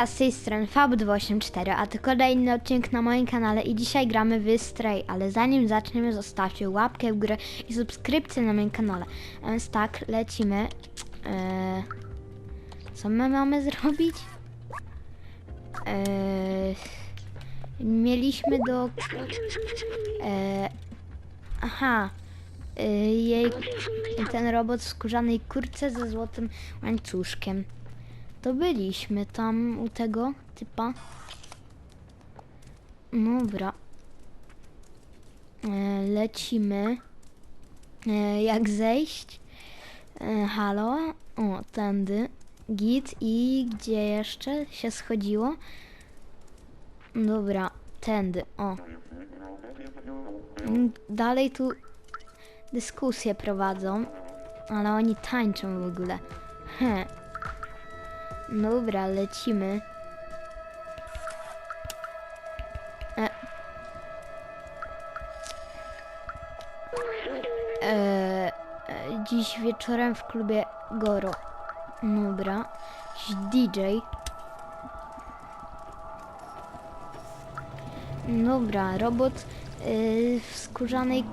A z tej strony Fab284, a to kolejny odcinek na moim kanale i dzisiaj gramy w Stray, ale zanim zaczniemy zostawcie łapkę w górę i subskrypcję na moim kanale. A więc tak, lecimy. Eee, co my mamy zrobić? Eee, mieliśmy do... Eee, aha, eee, jej, ten robot w skórzanej kurce ze złotym łańcuszkiem. To byliśmy tam u tego typa. Dobra. E, lecimy. E, jak zejść? E, halo? O, tędy. Git i gdzie jeszcze się schodziło? Dobra, tędy, o. Mm, Dalej tu dyskusje prowadzą, ale oni tańczą w ogóle. He. Dobra, lecimy. E. E, e, dziś wieczorem w klubie Goro. Dobra. Jakiś DJ. Dobra, robot y, w skórzanej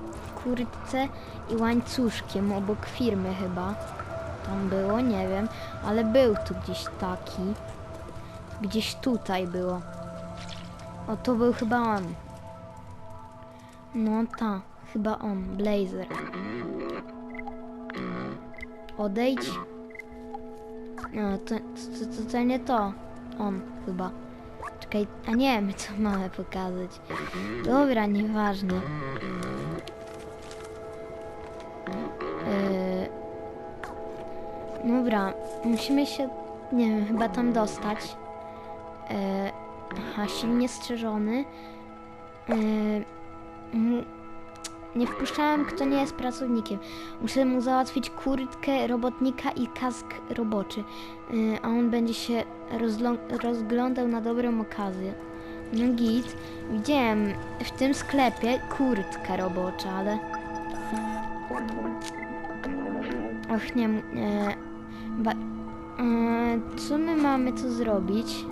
kurtce i łańcuszkiem obok firmy chyba. Tam było, nie wiem, ale był tu gdzieś taki. Gdzieś tutaj było. O, to był chyba on. No ta, chyba on, Blazer. Odejdź. No, to, to, to, nie to. On chyba. Czekaj, a nie, my co mamy pokazać. Dobra, nieważne. Dobra, musimy się, nie wiem, chyba tam dostać. E, aha, silnie strzeżony. E, nie wpuszczałem, kto nie jest pracownikiem. Muszę mu załatwić kurtkę robotnika i kask roboczy. E, a on będzie się rozglądał na dobrą okazję. No git. Widziałem w tym sklepie kurtka robocza, ale... Och, nie... E, ba, e, co my mamy tu zrobić?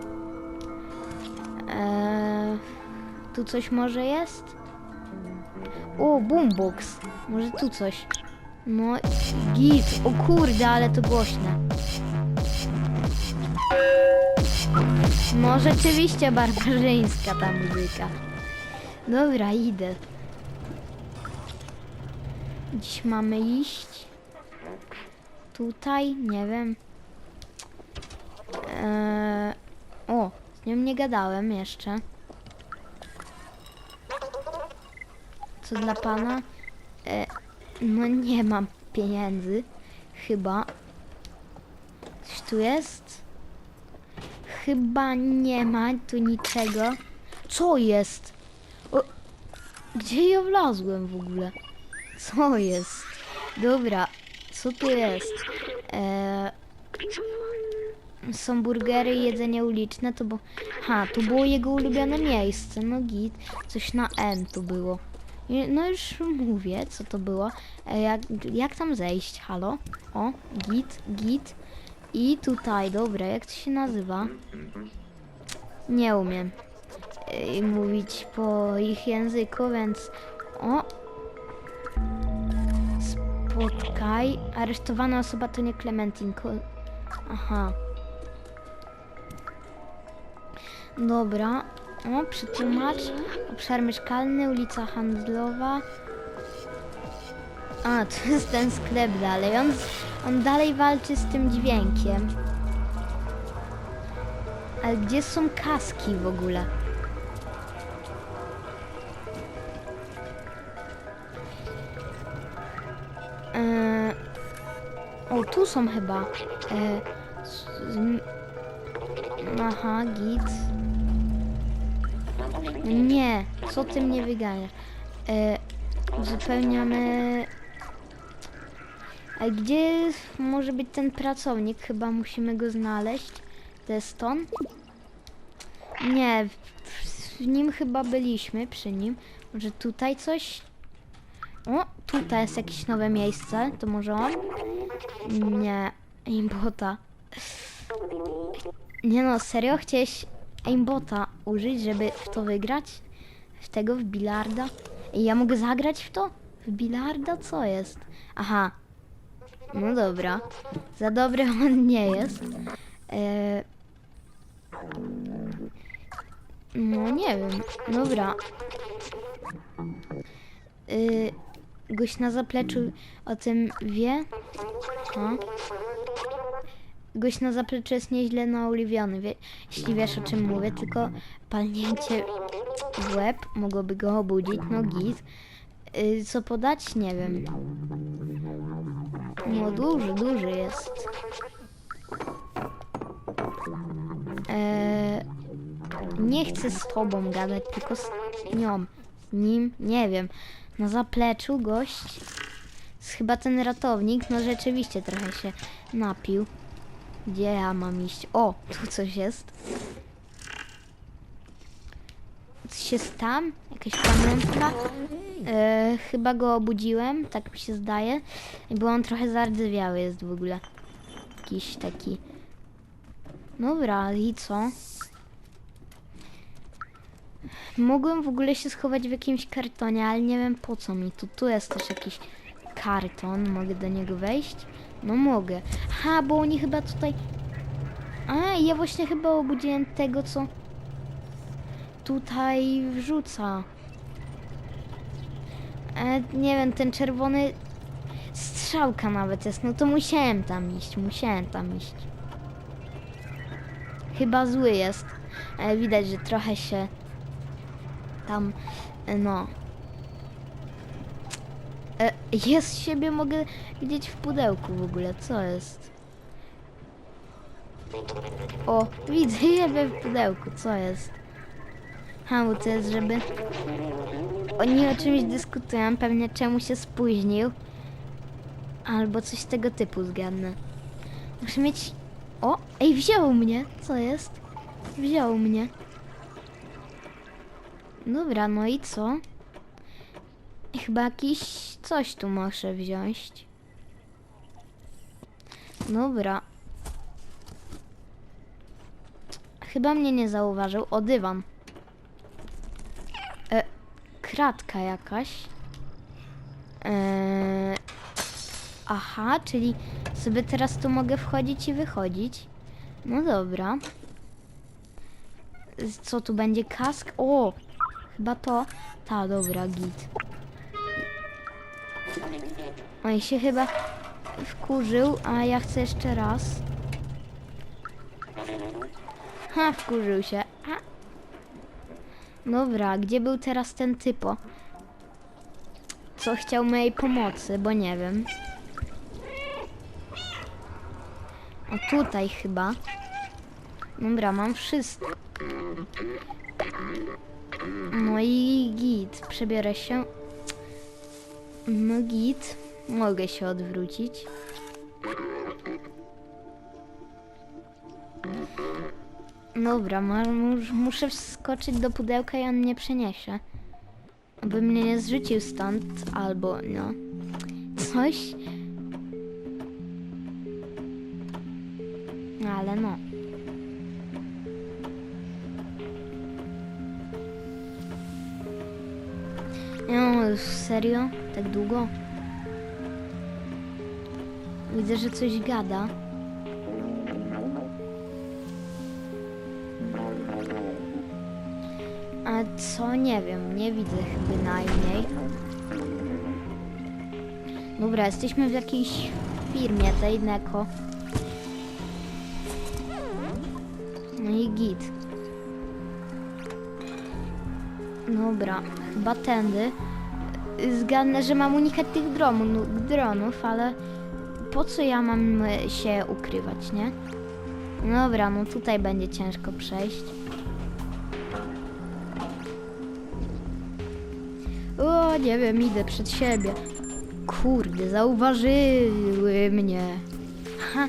E, tu coś może jest? O, boombox. Może tu coś. No, git. O kurde, ale to głośne. No, rzeczywiście barbarzyńska ta muzyka. Dobra, idę. Dziś mamy iść. Tutaj, nie wiem. Eee, o, z nią nie gadałem jeszcze. Co dla pana? E, no nie mam pieniędzy. Chyba. Coś tu jest? Chyba nie ma tu niczego. Co jest? O, gdzie ja wlazłem w ogóle? Co jest? Dobra, co tu jest? E, są burgery i jedzenie uliczne, to bo... Ha, tu było jego ulubione miejsce, no git. Coś na N tu było. No już mówię, co to było. E, jak, jak tam zejść? Halo? O, git, git. I tutaj, dobra, jak to się nazywa? Nie umiem e, mówić po ich języku, więc... O! Spotkaj. Aresztowana osoba to nie Klementinko. Aha. Dobra. O, przetłumacz. Obszar mieszkalny, ulica handlowa. A, to jest ten sklep dalej. On, on dalej walczy z tym dźwiękiem. Ale gdzie są kaski w ogóle? Tu są chyba. Eee, z, z, aha, git. Nie, co ty mnie wyganiasz? E, uzupełniamy... A gdzie może być ten pracownik? Chyba musimy go znaleźć. To jest on? Nie, w nim chyba byliśmy, przy nim. Może tutaj coś? O, tutaj jest jakieś nowe miejsce. To może on? Nie, imbota. Nie no, serio? Chciałeś aimbota użyć, żeby w to wygrać? W tego, w bilarda? I ja mogę zagrać w to? W bilarda? Co jest? Aha. No dobra. Za dobry on nie jest. E... No nie wiem. Dobra. Y... Gość na zapleczu o tym wie? O. Gość na zapleczu jest nieźle naoliwiony, wie, jeśli wiesz o czym mówię, tylko palnięcie w łeb mogłoby go obudzić, no git. Y, co podać? Nie wiem. No duży, duży jest. Eee, nie chcę z tobą gadać, tylko z nią. Z nim, nie wiem. Na zapleczu gość. Chyba ten ratownik, no rzeczywiście trochę się napił. Gdzie ja mam iść? O, tu coś jest. Coś jest tam? Jakaś pamiątka? E, chyba go obudziłem, tak mi się zdaje. Bo on trochę zardzewiały jest w ogóle. Jakiś taki... Dobra, i co? Mogłem w ogóle się schować w jakimś kartonie, ale nie wiem po co mi tu. Tu jest też jakiś karton, mogę do niego wejść? No mogę. Ha, bo oni chyba tutaj... A, ja właśnie chyba obudziłem tego, co tutaj wrzuca. E, nie wiem, ten czerwony strzałka nawet jest. No to musiałem tam iść, musiałem tam iść. Chyba zły jest. E, widać, że trochę się tam, no. E, jest siebie, mogę widzieć w pudełku w ogóle. Co jest? O, widzę siebie w pudełku. Co jest? Ha, bo to jest, żeby... Oni o czymś dyskutują, pewnie czemu się spóźnił. Albo coś tego typu zgadnę. Muszę mieć... O, ej, wziął mnie. Co jest? Wziął mnie. Dobra, no i co? Chyba jakiś coś tu muszę wziąć. Dobra. Chyba mnie nie zauważył. O, dywan. E, kratka jakaś. E, aha, czyli sobie teraz tu mogę wchodzić i wychodzić. No dobra. Co tu będzie? Kask? O! Chyba to. Ta, dobra, git. On się chyba wkurzył, a ja chcę jeszcze raz. Ha, wkurzył się. A. Dobra, gdzie był teraz ten typo? Co chciał mojej pomocy, bo nie wiem. O tutaj chyba. Dobra, mam wszystko. No i git, przebiorę się. No git, mogę się odwrócić. Dobra, muszę wskoczyć do pudełka i on mnie przeniesie. Aby mnie nie zrzucił stąd, albo no. Coś. Ale no. Serio? Tak długo? Widzę, że coś gada. A co? Nie wiem, nie widzę bynajmniej. Dobra, jesteśmy w jakiejś firmie tej Neko. No i git. Dobra, chyba tędy. Zgadnę, że mam unikać tych dronów, dronów, ale po co ja mam e, się ukrywać, nie? Dobra, no tutaj będzie ciężko przejść. O, nie wiem, idę przed siebie. Kurde, zauważyły mnie. Ha,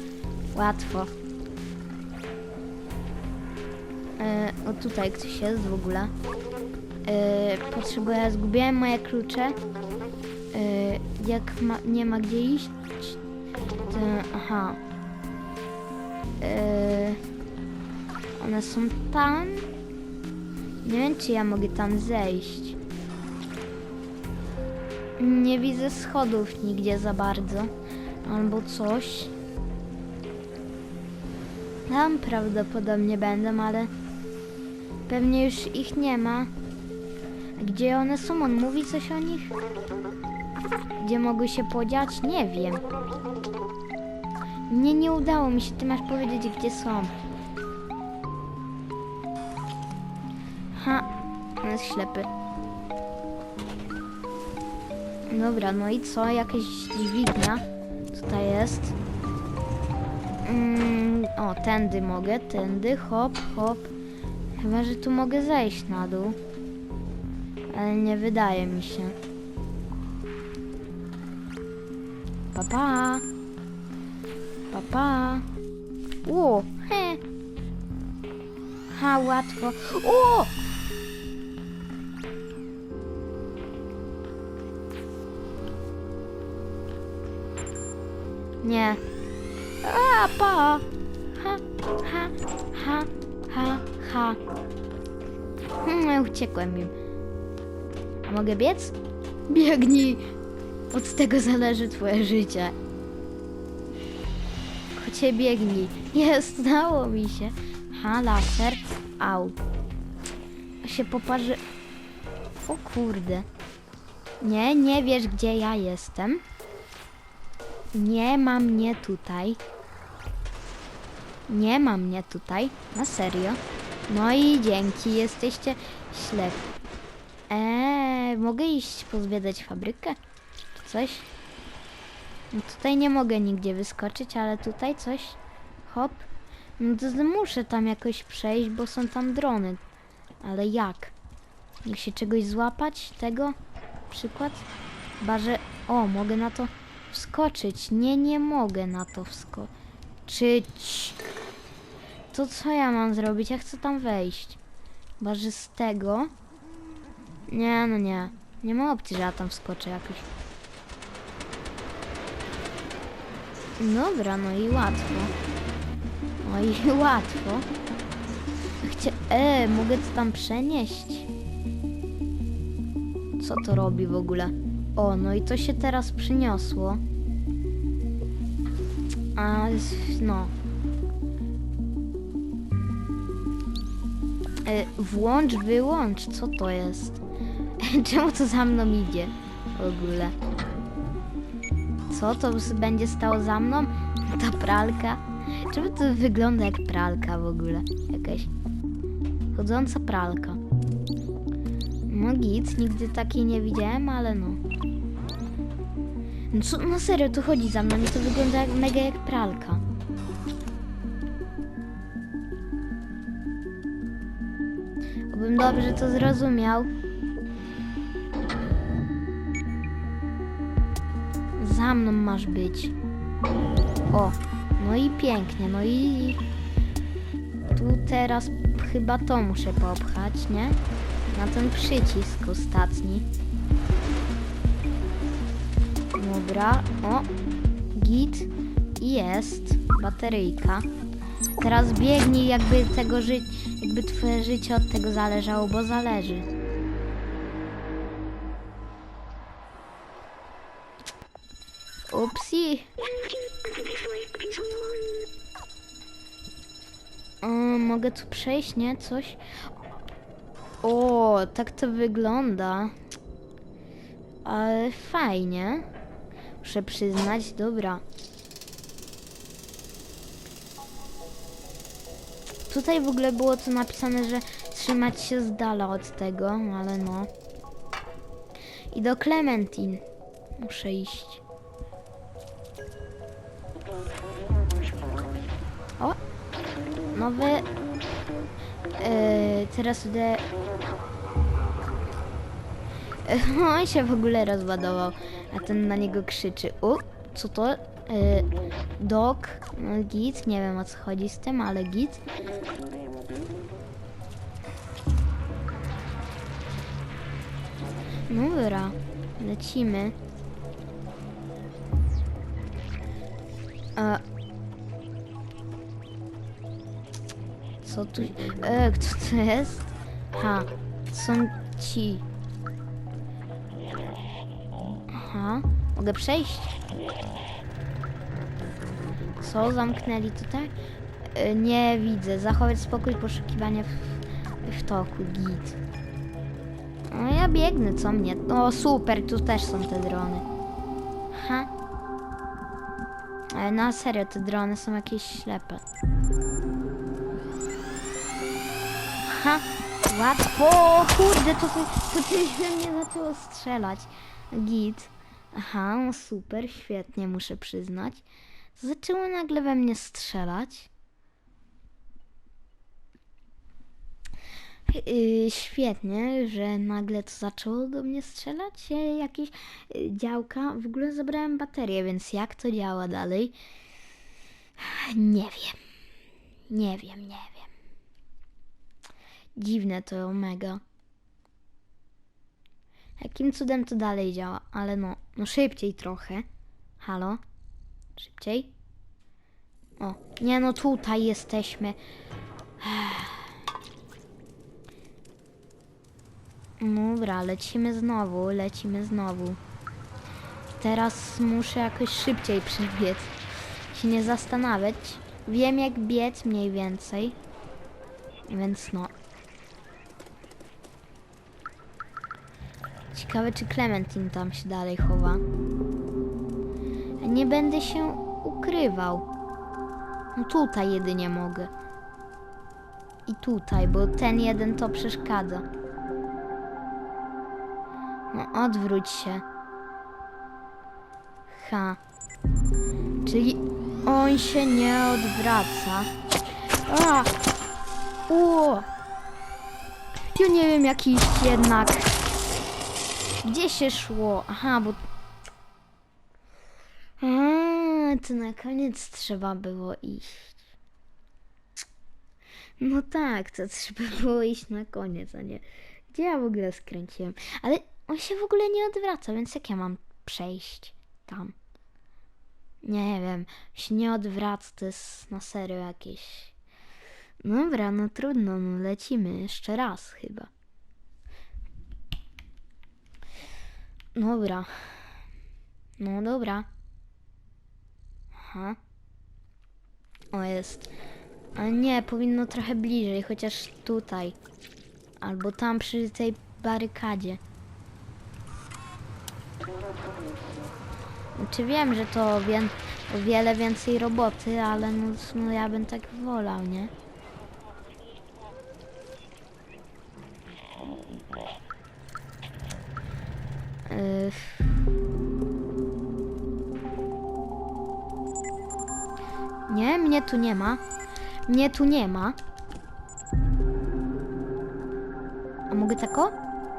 łatwo. E, o, tutaj ktoś jest w ogóle. E, potrzebuję, zgubiłem moje klucze. E, jak ma, nie ma gdzie iść, to, aha. E, One są tam. Nie wiem, czy ja mogę tam zejść. Nie widzę schodów nigdzie za bardzo. Albo coś. Tam prawdopodobnie będą, ale pewnie już ich nie ma. Gdzie one są? On mówi coś o nich? Gdzie mogły się podziać? Nie wiem. Nie, nie udało mi się. Ty masz powiedzieć, gdzie są. Ha, on jest ślepy. Dobra, no i co? Jakaś dźwignia tutaj jest. Mm, o, tędy mogę, tędy, hop, hop. Chyba, że tu mogę zejść na dół. Ale nie wydaje mi się. Papa. Papa. O, he. Ha, łatwo. O! Nie. A, pa. Ha, ha, ha, ha, ha. Hmm, uciekłem im. Mogę biec? Biegnij. Od tego zależy twoje życie. Chodźcie, biegnij. Jest, udało mi się. Ha, laser. Au. Się poparzy... O kurde. Nie, nie wiesz, gdzie ja jestem. Nie ma mnie tutaj. Nie ma mnie tutaj. Na serio. No i dzięki, jesteście ślepi. Eee, mogę iść pozwiedzać fabrykę? Czy coś? No tutaj nie mogę nigdzie wyskoczyć, ale tutaj coś. Hop. No to muszę tam jakoś przejść, bo są tam drony. Ale jak? Jak się czegoś złapać? Tego? Przykład? Chyba, że... O, mogę na to wskoczyć. Nie, nie mogę na to wskoczyć. To co ja mam zrobić? Ja chcę tam wejść. Chyba, że z tego... Nie, no nie. Nie ma opcji, że ja tam wskoczę jakoś. Dobra, no i łatwo. No i łatwo. Chcia... E, mogę to tam przenieść. Co to robi w ogóle? O, no i to się teraz przyniosło. A, no. E, włącz, wyłącz, co to jest? Czemu to za mną idzie w ogóle? Co to będzie stało za mną? Ta pralka? Czemu to wygląda jak pralka w ogóle? Jakaś chodząca pralka. No git, nigdy takiej nie widziałem, ale no. No, co, no serio, tu chodzi za mną i to wygląda jak, mega jak pralka. Obym dobrze to zrozumiał. Za mną masz być. O, no i pięknie, no i tu teraz chyba to muszę popchać, nie? Na ten przycisk ostatni. Dobra, o, git i jest bateryjka. Teraz biegnij, jakby tego ży jakby twoje życie od tego zależało, bo zależy. Upsi. O, mogę tu przejść, nie? Coś? O, tak to wygląda. Ale fajnie. Muszę przyznać, dobra. Tutaj w ogóle było to napisane, że trzymać się z dala od tego, ale no. I do Clementine muszę iść. O! Nowy... Yy, teraz idę... On się w ogóle rozładował, a ten na niego krzyczy. U, co to? Yy, dog, no git, nie wiem o co chodzi z tym, ale git. Dobra, lecimy. A... Co tu... E, kto to jest? Ha, są ci. Aha, mogę przejść? Co, zamknęli tutaj? E, nie widzę. Zachować spokój, poszukiwanie w, w toku, git. No ja biegnę, co mnie? O, super, tu też są te drony. Ha. Ale na serio, te drony są jakieś ślepe. Ha, łatwo! Kurde, to, to, coś we mnie zaczęło strzelać. Git. Aha, super, świetnie, muszę przyznać. Zaczęło nagle we mnie strzelać. Yy, świetnie, że nagle to zaczęło do mnie strzelać. Jakieś yy, działka. W ogóle zabrałem baterię, więc jak to działa dalej? Nie wiem. Nie wiem, nie wiem. Dziwne to mega. Jakim cudem to dalej działa? Ale no, no szybciej trochę. Halo? Szybciej? O, nie no tutaj jesteśmy. Dobra, lecimy znowu, lecimy znowu. Teraz muszę jakoś szybciej przebiec. Się nie zastanawiać. Wiem jak biec mniej więcej. Więc no. Ciekawe czy Clementine tam się dalej chowa. Nie będę się ukrywał. No tutaj jedynie mogę. I tutaj, bo ten jeden to przeszkadza. No odwróć się. Ha. Czyli on się nie odwraca. A! O! Ja nie wiem jak iść jednak. Gdzie się szło? Aha, bo... A, to na koniec trzeba było iść. No tak, to trzeba było iść na koniec, a nie... Gdzie ja w ogóle skręciłem? Ale on się w ogóle nie odwraca, więc jak ja mam przejść tam? Nie wiem, się nie odwraca, to jest na serio jakieś... Dobra, no trudno, no lecimy jeszcze raz chyba. Dobra. No dobra. Aha. O, jest. A nie, powinno trochę bliżej, chociaż tutaj. Albo tam przy tej barykadzie. Czy wiem, że to wie, o wiele więcej roboty, ale no, no ja bym tak wolał, nie? Yy. Nie, mnie tu nie ma. Mnie tu nie ma. A mogę tako?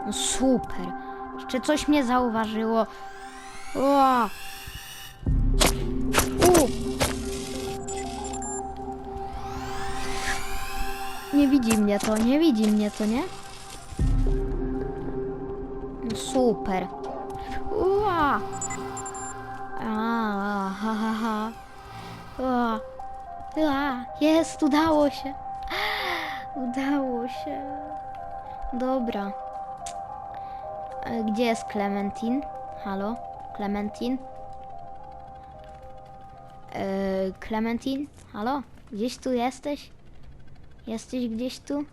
No super. Jeszcze coś mnie zauważyło. O! U! Nie widzi mnie to, nie widzi mnie to, nie? Super. Ua! A, ha, ha, ha. Ua. Ua. Jest, udało się. Udało się. Dobra. E, Gdzie jest Clementine? Halo? Clementine? E, Clementine? Halo? Gdzieś tu jesteś? Jesteś gdzieś tu?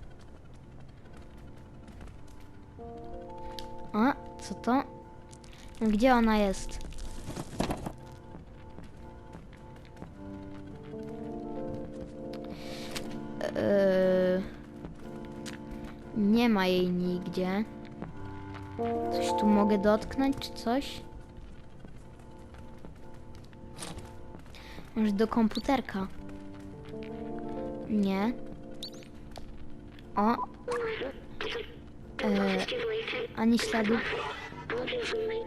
A, co to? Gdzie ona jest? Eee, nie ma jej nigdzie. Coś tu mogę dotknąć, czy coś? Może do komputerka? Nie. O. E, ani śladów.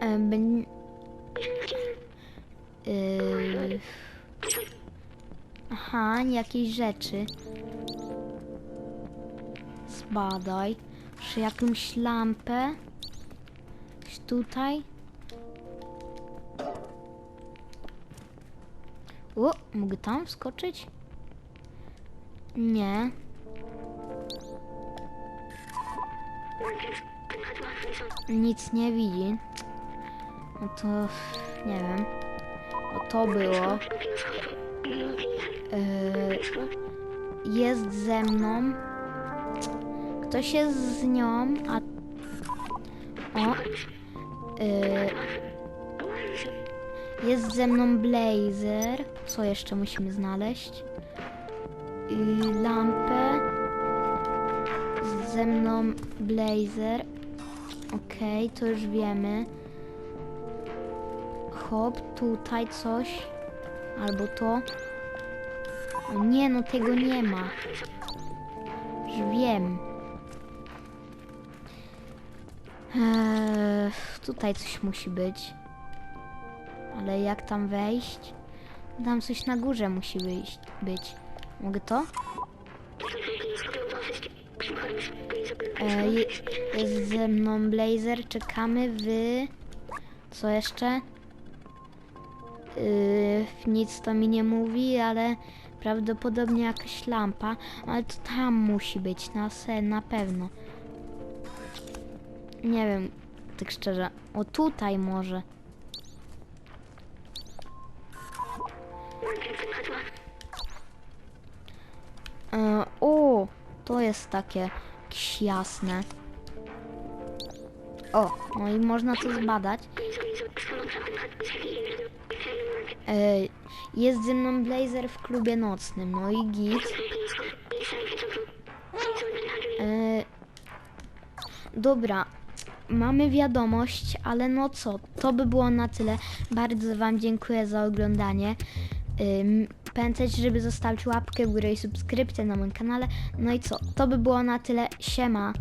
E, ben... E, aha, jakieś rzeczy. Zbadaj. Czy jakąś lampę? Tutaj? O, mogę tam wskoczyć? Nie. Nic nie widzi. No to nie wiem. O to było. Yy, jest ze mną. Ktoś jest z nią, a. O. Yy, jest ze mną blazer. Co jeszcze musimy znaleźć? Yy, lampę. Ze mną blazer. Okej, to już wiemy. Hop, tutaj coś. Albo to. O nie, no tego nie ma. Już wiem. Eee, tutaj coś musi być. Ale jak tam wejść? Tam coś na górze musi wyjść, być. Mogę to? E, je, jest ze mną blazer, czekamy w... Co jeszcze? Yy, nic to mi nie mówi, ale prawdopodobnie jakaś lampa, ale to tam musi być, na sen, na pewno. Nie wiem, tak szczerze. O tutaj może. E, o, to jest takie jasne. O, no i można to zbadać. E, jest ze mną blazer w klubie nocnym, no i git. Dobra, mamy wiadomość, ale no co, to by było na tyle. Bardzo Wam dziękuję za oglądanie. Pamiętajcie, żeby zostawić łapkę w górę i subskrypcję na moim kanale. No i co, to by było na tyle. Siema.